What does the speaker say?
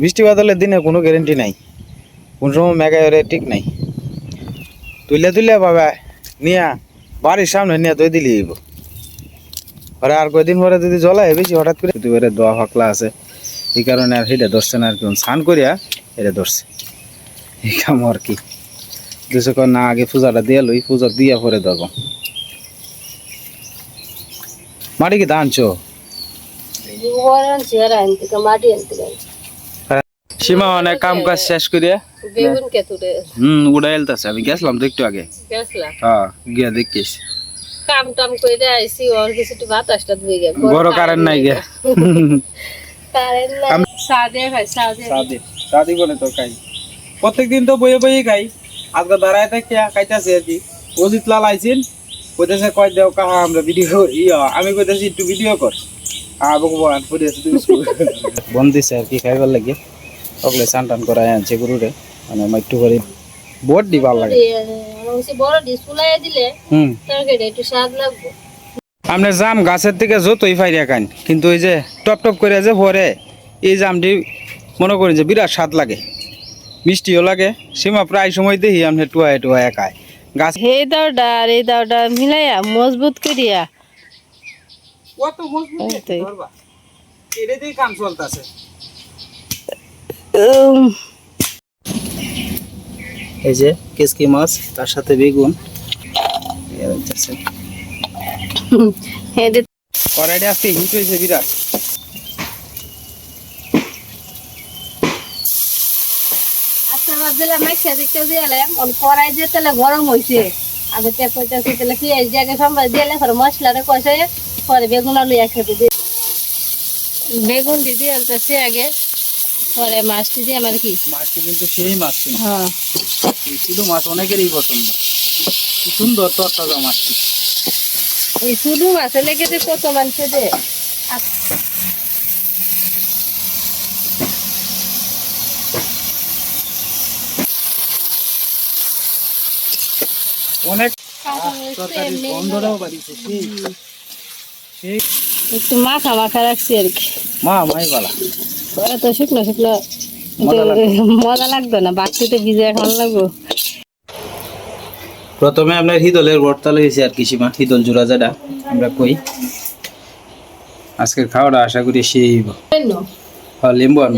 বৃষ্টি বাদলের দিনে কোনো গ্যারেন্টি নাই। কোন সময় মেঘা এরে ঠিক নাই। তুলে তুলে বাবা, নিয়া, বাড়ির সামনে নিয়ে তুই দিলি হইব। পরে আর কয়দিন পরে যদি জ্বলায় বেশি, হঠাৎ করে তুই এবারে দোয়া ফাকলা আছে, এই কারণে আর সেটা ধরছে না আর কি, স্নান করিয়া এটা ধরছে এই কাম আর কি। দুশো না, আগে পূজাটা দিয়ে লই, পূজা দিয়া পরে ধরব মাটি কি আনছো গোবর আনছি আর আনতে কা মাটি আনতে গেছে সীমা অনেক কাম কাজ শেষ করিয়া? বেগুন কে তুলে। হুম উড়াই এলতাছে আমি গেছিলাম তো একটু আগে। হ্যাঁ গিয়া দেখিস। কাম টাম করে আইসি ওর কিছু বাতাসটা ধুয়ে গে বড় কারেন্ট নাই গে কারেন্ট নাই। সাদে ভাই সাদে। সাদি সাদি করে তো খাই। প্রত্যেকদিন তো বইয়ে বইয়ে খাই। আজকে দাঁড়ায় থেকে খাইতেছি আর কি। অজিত লাল আইছেন কইতেছে কয় দেও কাহা আমরা ভিডিও ইয়া আমি কইতেছি একটু ভিডিও কর। বন দিছে আর কি খাইবার লাগে? ওগুলো চান টান করাই আনছে গরুরে। মানে করে দি ভালো লাগে। জাম গাছের থেকে যতই ফাইরিয়া খান কিন্তু ওই যে টপ টপ করে যে ভরে এই জামটি মনে করি যে বিরাট স্বাদ লাগে। মিষ্টিও লাগে সীমা প্রায় সময় দেখি আপনি টুয়ায় টুয়ায় খায়। গাছ হে দাওটা আর এই দাওটা মিলাইয়া মজবুত করিয়া কত মজবুত। এটাতেই কাম চলতেছে। এই যে কেসকি মাছ তার সাথে বেগুন। কড়াইটা আজকে হিট হয়েছে বিরাট। আচ্ছা কড়াই যে তেলে গরম হইছে। আগে কইতাছি তেলে কি এই জায়গা সম্বাদ দিলে পরে মশলাটা পরে বেগুন আলু একসাথে দিয়ে। বেগুন দিয়ে দিয়ে আগে পরে মাছটি দিয়ে আমার কি? মাছটি কিন্তু সেই মাছ ছিল। হ্যাঁ। শুধু মাছ অনেকেরই পছন্দ। সুন্দর তরতাজা মাছটি এই শুধু মাছে লেগে যে কত মানুষে দে অনেক গন্ধটাও বাড়িছে একটু মাখা মাখা রাখছি আর কি। মা মাই বালা। পরে তো শুকনো শুকনো মজা লাগতো না বাচ্চাতে ভিজে এখন লাগবো। প্রথমে আপনার হিদলের ভর্তা লইছি আর কি সীমা। হিদল জোড়া যেটা আমরা কই। আজকের খাওয়াটা আশা করি সেই। হ্যাঁ, লেম্বু আর